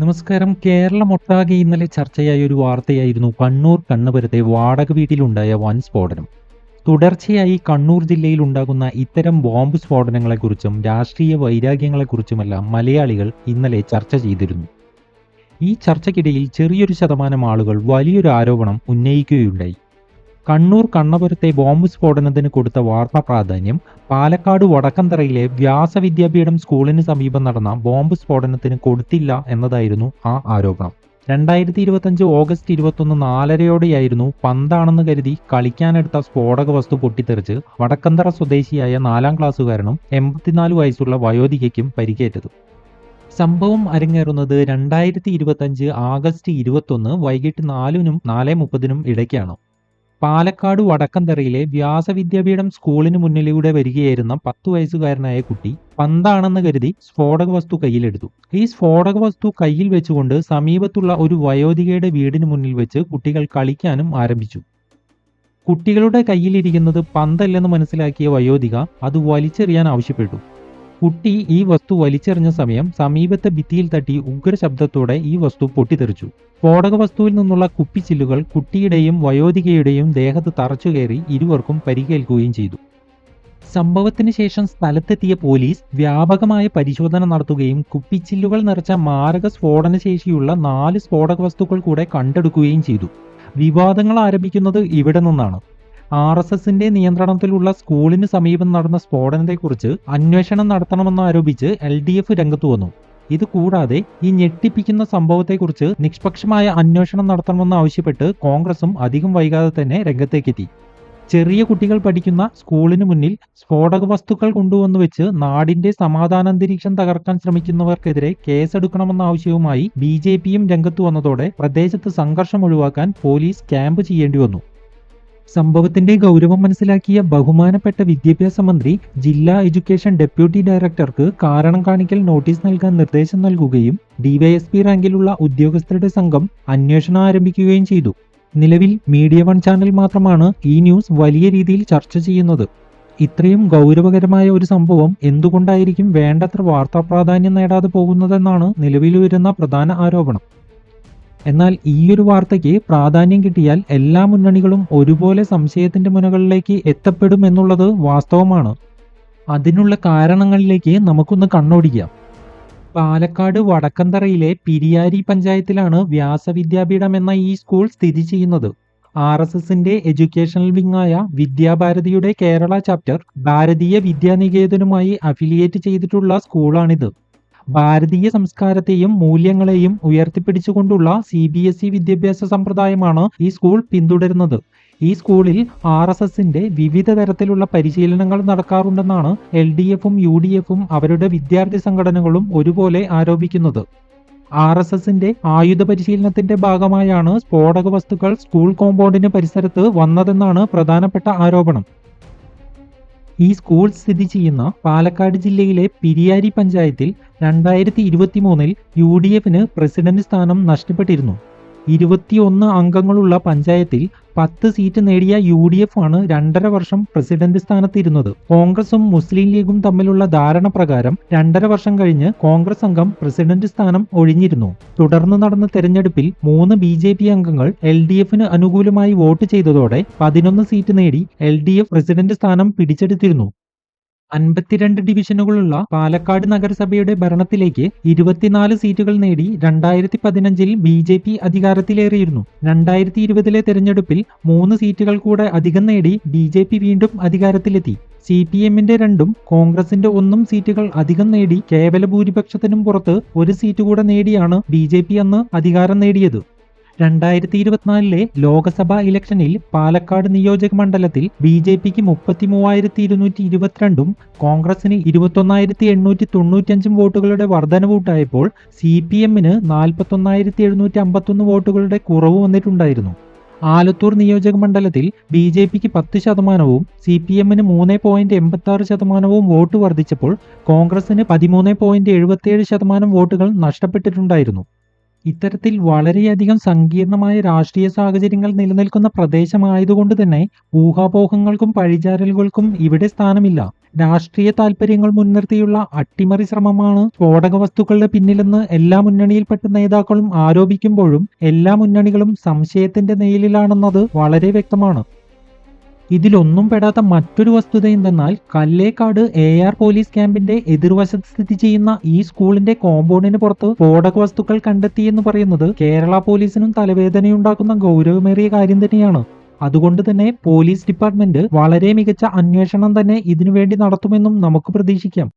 നമസ്കാരം. കേരളമൊട്ടാകെ ഇന്നലെ ചർച്ചയായ ഒരു വാർത്തയായിരുന്നു കണ്ണൂർ കണ്ണപുരത്തെ വാടക വീട്ടിലുണ്ടായ വൻ സ്ഫോടനം. തുടർച്ചയായി കണ്ണൂർ ജില്ലയിൽ ഉണ്ടാകുന്ന ഇത്തരം ബോംബ് സ്ഫോടനങ്ങളെക്കുറിച്ചും രാഷ്ട്രീയ വൈരാഗ്യങ്ങളെക്കുറിച്ചുമെല്ലാം മലയാളികൾ ഇന്നലെ ചർച്ച ചെയ്തിരുന്നു. ഈ ചർച്ചയ്ക്കിടയിൽ ചെറിയൊരു ശതമാനം ആളുകൾ വലിയൊരു ആരോപണം ഉന്നയിക്കുകയുണ്ടായി. കണ്ണൂർ കണ്ണപുരത്തെ ബോംബ് സ്ഫോടനത്തിന് കൊടുത്ത വാർത്താ പ്രാധാന്യം പാലക്കാട് വടക്കന്തറയിലെ വ്യാസ വിദ്യാപീഠം സ്കൂളിന് സമീപം നടന്ന ബോംബ് സ്ഫോടനത്തിന് കൊടുത്തില്ല എന്നതായിരുന്നു ആ ആരോപണം. രണ്ടായിരത്തി ഇരുപത്തഞ്ച് ഓഗസ്റ്റ് ഇരുപത്തൊന്ന് നാലരയോടെയായിരുന്നു പന്താണെന്ന് കരുതി കളിക്കാനെടുത്ത സ്ഫോടക വസ്തു പൊട്ടിത്തെറിച്ച് വടക്കന്തറ സ്വദേശിയായ നാലാം ക്ലാസ്സുകാരനും എൺപത്തിനാല് വയസ്സുള്ള വയോധികയ്ക്കും പരിക്കേറ്റത്. സംഭവം അരങ്ങേറുന്നത് രണ്ടായിരത്തി ഇരുപത്തഞ്ച് ആഗസ്റ്റ് ഇരുപത്തൊന്ന് വൈകിട്ട് നാലിനും നാല് മുപ്പതിനും ഇടയ്ക്കാണ്. പാലക്കാട് വടക്കന്തറയിലെ വ്യാസവിദ്യാപീഠം സ്കൂളിന് മുന്നിലൂടെ വരികയായിരുന്ന പത്തു വയസ്സുകാരനായ കുട്ടി പന്താണെന്ന് കരുതി സ്ഫോടക വസ്തു കയ്യിലെടുത്തു. ഈ സ്ഫോടക വസ്തു കയ്യിൽ വെച്ചുകൊണ്ട് സമീപത്തുള്ള ഒരു വയോധികയുടെ വീടിന് മുന്നിൽ വെച്ച് കുട്ടികൾ കളിക്കാനും ആരംഭിച്ചു. കുട്ടികളുടെ കയ്യിലിരിക്കുന്നത് പന്തല്ലെന്ന് മനസ്സിലാക്കിയ വയോധിക അത് വലിച്ചെറിയാൻ ആവശ്യപ്പെട്ടു. കുട്ടി ഈ വസ്തു വലിച്ചെറിഞ്ഞ സമയം സമീപത്തെ ഭിത്തിയിൽ തട്ടി ഉഗ്ര ശബ്ദത്തോടെ ഈ വസ്തു പൊട്ടിത്തെറിച്ചു. സ്ഫോടക വസ്തുവിൽ നിന്നുള്ള കുപ്പിച്ചില്ലുകൾ കുട്ടിയുടെയും വയോധികയുടെയും ദേഹത്ത് തറച്ചുകയറി ഇരുവർക്കും പരിക്കേൽക്കുകയും ചെയ്തു. സംഭവത്തിന് ശേഷം സ്ഥലത്തെത്തിയ പോലീസ് വ്യാപകമായ പരിശോധന നടത്തുകയും കുപ്പിച്ചില്ലുകൾ നിറച്ച മാരക സ്ഫോടനശേഷിയുള്ള നാല് സ്ഫോടക വസ്തുക്കൾ കൂടെ കണ്ടെടുക്കുകയും ചെയ്തു. വിവാദങ്ങൾ ആരംഭിക്കുന്നത് ഇവിടെ നിന്നാണ്. ആർ എസ് എസിന്റെ നിയന്ത്രണത്തിലുള്ള സ്കൂളിന് സമീപം നടന്ന സ്ഫോടനത്തെക്കുറിച്ച് അന്വേഷണം നടത്തണമെന്ന് ആരോപിച്ച് എൽ ഡി എഫ് രംഗത്ത് വന്നു. ഇത് കൂടാതെ ഈ ഞെട്ടിപ്പിക്കുന്ന സംഭവത്തെക്കുറിച്ച് നിഷ്പക്ഷമായ അന്വേഷണം നടത്തണമെന്ന് ആവശ്യപ്പെട്ട് കോൺഗ്രസും അധികം വൈകാതെ തന്നെ രംഗത്തേക്കെത്തി. ചെറിയ കുട്ടികൾ പഠിക്കുന്ന സ്കൂളിന് മുന്നിൽ സ്ഫോടക വസ്തുക്കൾ കൊണ്ടുവന്നു വെച്ച് നാടിന്റെ സമാധാനാന്തരീക്ഷം തകർക്കാൻ ശ്രമിക്കുന്നവർക്കെതിരെ കേസെടുക്കണമെന്ന ആവശ്യവുമായി ബി ജെ പിയും രംഗത്തു വന്നതോടെ പ്രദേശത്ത് സംഘർഷം ഒഴിവാക്കാൻ പോലീസ് ക്യാമ്പ് ചെയ്യേണ്ടി വന്നു. സംഭവത്തിന്റെ ഗൗരവം മനസ്സിലാക്കിയ ബഹുമാനപ്പെട്ട വിദ്യാഭ്യാസ മന്ത്രി ജില്ലാ എഡ്യൂക്കേഷൻ ഡെപ്യൂട്ടി ഡയറക്ടർക്ക് കാരണം കാണിക്കൽ നോട്ടീസ് നൽകാൻ നിർദ്ദേശം നൽകുകയും ഡിവൈഎസ്പി റാങ്കിലുള്ള ഉദ്യോഗസ്ഥരുടെ സംഘം അന്വേഷണം ആരംഭിക്കുകയും ചെയ്തു. നിലവിൽ മീഡിയ വൺ ചാനൽ മാത്രമാണ് ഈ ന്യൂസ് വലിയ രീതിയിൽ ചർച്ച ചെയ്യുന്നത്. ഇത്രയും ഗൗരവകരമായ ഒരു സംഭവം എന്തുകൊണ്ടായിരിക്കും വേണ്ടത്ര വാർത്താ പ്രാധാന്യം നേടാതെ പോകുന്നതെന്നാണ് നിലവിൽ വരുന്ന പ്രധാന ആരോപണം. എന്നാൽ ഈയൊരു വാർത്തയ്ക്ക് പ്രാധാന്യം കിട്ടിയാൽ എല്ലാ മുന്നണികളും ഒരുപോലെ സംശയത്തിന്റെ മുനകളിലേക്ക് എത്തപ്പെടും എന്നുള്ളത് വാസ്തവമാണ്. അതിനുള്ള കാരണങ്ങളിലേക്ക് നമുക്കൊന്ന് കണ്ണോടിക്കാം. പാലക്കാട് വടക്കന്തറയിലെ പിരിയാരി പഞ്ചായത്തിലാണ് വ്യാസവിദ്യാപീഠം എന്ന ഈ സ്കൂൾ സ്ഥിതി ചെയ്യുന്നത്. ആർ എസ് എസിന്റെ എഡ്യൂക്കേഷണൽ വിങ്ങായ വിദ്യാഭാരതിയുടെ കേരള ചാപ്റ്റർ ഭാരതീയ വിദ്യാനികേതനുമായി അഫിലിയേറ്റ് ചെയ്തിട്ടുള്ള സ്കൂളാണിത്. ഭാരതീയ സംസ്കാരത്തെയും മൂല്യങ്ങളെയും ഉയർത്തിപ്പിടിച്ചുകൊണ്ടുള്ള സി ബി എസ് ഇ വിദ്യാഭ്യാസ സമ്പ്രദായമാണ് ഈ സ്കൂൾ പിന്തുടരുന്നത്. ഈ സ്കൂളിൽ ആർ എസ് എസിന്റെ വിവിധ തരത്തിലുള്ള പരിശീലനങ്ങൾ നടക്കാറുണ്ടെന്നാണ് എൽ ഡി എഫും യു ഡി എഫും അവരുടെ വിദ്യാർത്ഥി സംഘടനകളും ഒരുപോലെ ആരോപിക്കുന്നത്. ആർ എസ് എസിന്റെ ആയുധ പരിശീലനത്തിന്റെ ഭാഗമായാണ് സ്ഫോടക വസ്തുക്കൾ സ്കൂൾ കോമ്പൗണ്ടിന് പരിസരത്ത് വന്നതെന്നാണ് പ്രധാനപ്പെട്ട ആരോപണം. ഈ സ്കൂൾ സ്ഥിതി ചെയ്യുന്ന പാലക്കാട് ജില്ലയിലെ പിരിയാരി പഞ്ചായത്തിൽ രണ്ടായിരത്തി ഇരുപത്തി മൂന്നിൽ യു ഡി എഫിന് പ്രസിഡന്റ് സ്ഥാനം നഷ്ടപ്പെട്ടിരുന്നു. ഇരുപത്തിയൊന്ന് അംഗങ്ങളുള്ള പഞ്ചായത്തിൽ പത്ത് സീറ്റ് നേടിയ യു ഡി എഫ് ആണ് രണ്ടര വർഷം പ്രസിഡന്റ് സ്ഥാനത്തിരുന്നത്. കോൺഗ്രസും മുസ്ലിം ലീഗും തമ്മിലുള്ള ധാരണ പ്രകാരം രണ്ടര വർഷം കഴിഞ്ഞ് കോൺഗ്രസ് അംഗം പ്രസിഡന്റ് സ്ഥാനം ഒഴിഞ്ഞിരുന്നു. തുടർന്ന് നടന്ന തെരഞ്ഞെടുപ്പിൽ മൂന്ന് ബി ജെ പി അംഗങ്ങൾ എൽ ഡി എഫിന് അനുകൂലമായി വോട്ട് ചെയ്തതോടെ പതിനൊന്ന് സീറ്റ് നേടി എൽ ഡി എഫ് പ്രസിഡന്റ് സ്ഥാനം പിടിച്ചെടുത്തിരുന്നു. അൻപത്തിരണ്ട് ഡിവിഷനുകളുള്ള പാലക്കാട് നഗരസഭയുടെ ഭരണത്തിലേക്ക് ഇരുപത്തിനാല് സീറ്റുകൾ നേടി രണ്ടായിരത്തി പതിനഞ്ചിൽ ബി ജെ പി അധികാരത്തിലേറിയിരുന്നു. രണ്ടായിരത്തി ഇരുപതിലെ തെരഞ്ഞെടുപ്പിൽ മൂന്ന് സീറ്റുകൾ കൂടെ അധികം നേടി ബി ജെ പി വീണ്ടും അധികാരത്തിലെത്തി. സി പി എമ്മിന്റെ രണ്ടും കോൺഗ്രസിന്റെ ഒന്നും സീറ്റുകൾ അധികം നേടി കേവല ഭൂരിപക്ഷത്തിനും പുറത്ത് ഒരു സീറ്റ് കൂടെ നേടിയാണ് ബി ജെ പി അന്ന് അധികാരം നേടിയത്. രണ്ടായിരത്തി ഇരുപത്തിനാലിലെ ലോക്സഭാ ഇലക്ഷനിൽ പാലക്കാട് നിയോജക മണ്ഡലത്തിൽ ബി ജെ പിക്ക് മുപ്പത്തി മൂവായിരത്തി ഇരുന്നൂറ്റി ഇരുപത്തിരണ്ടും കോൺഗ്രസിന് ഇരുപത്തൊന്നായിരത്തി എണ്ണൂറ്റി തൊണ്ണൂറ്റഞ്ചും വോട്ടുകളുടെ വർധനവൂട്ടായപ്പോൾ സി പി എമ്മിന് നാൽപ്പത്തൊന്നായിരത്തി എഴുന്നൂറ്റി അമ്പത്തൊന്ന് വോട്ടുകളുടെ കുറവ് വന്നിട്ടുണ്ടായിരുന്നു. ആലത്തൂർ നിയോജക മണ്ഡലത്തിൽ ബി ജെ പിക്ക് പത്ത് ശതമാനവും സി പി എമ്മിന് മൂന്ന് പോയിന്റ് എൺപത്തി ആറ് ശതമാനവും വോട്ട് വർദ്ധിച്ചപ്പോൾ കോൺഗ്രസിന് പതിമൂന്ന് പോയിന്റ് എഴുപത്തിയേഴ് ശതമാനം വോട്ടുകൾ നഷ്ടപ്പെട്ടിട്ടുണ്ടായിരുന്നു. ഇത്തരത്തിൽ വളരെയധികം സങ്കീർണമായ രാഷ്ട്രീയ സാഹചര്യങ്ങൾ നിലനിൽക്കുന്ന പ്രദേശമായതുകൊണ്ട് തന്നെ ഊഹാപോഹങ്ങൾക്കും പഴിചാരലുകൾക്കും ഇവിടെ സ്ഥാനമില്ല. രാഷ്ട്രീയ താൽപര്യങ്ങൾ മുൻനിർത്തിയുള്ള അട്ടിമറി ശ്രമമാണ് സ്ഫോടക വസ്തുക്കളുടെ പിന്നിലെന്ന് എല്ലാ മുന്നണിയിൽപ്പെട്ട നേതാക്കളും ആരോപിക്കുമ്പോഴും എല്ലാ മുന്നണികളും സംശയത്തിന്റെ നെയിലിലാണെന്നത് വളരെ വ്യക്തമാണ്. ഇതിലൊന്നും പെടാത്ത മറ്റൊരു വസ്തുത എന്തെന്നാൽ കല്ലേക്കാട് എ ആർ പോലീസ് ക്യാമ്പിന്റെ എതിർവശത്ത് സ്ഥിതി ചെയ്യുന്ന ഈ സ്കൂളിന്റെ കോമ്പൗണ്ടിന് പുറത്ത് സ്ഫോടക വസ്തുക്കൾ കണ്ടെത്തി എന്ന് പറയുന്നത് കേരള പോലീസിനും തലവേദനയുണ്ടാക്കുന്ന ഗൗരവമേറിയ കാര്യം തന്നെയാണ്. അതുകൊണ്ട് തന്നെ പോലീസ് ഡിപ്പാർട്ട്മെന്റ് വളരെ മികച്ച അന്വേഷണം തന്നെ ഇതിനുവേണ്ടി നടത്തുമെന്നും നമുക്ക് പ്രതീക്ഷിക്കാം.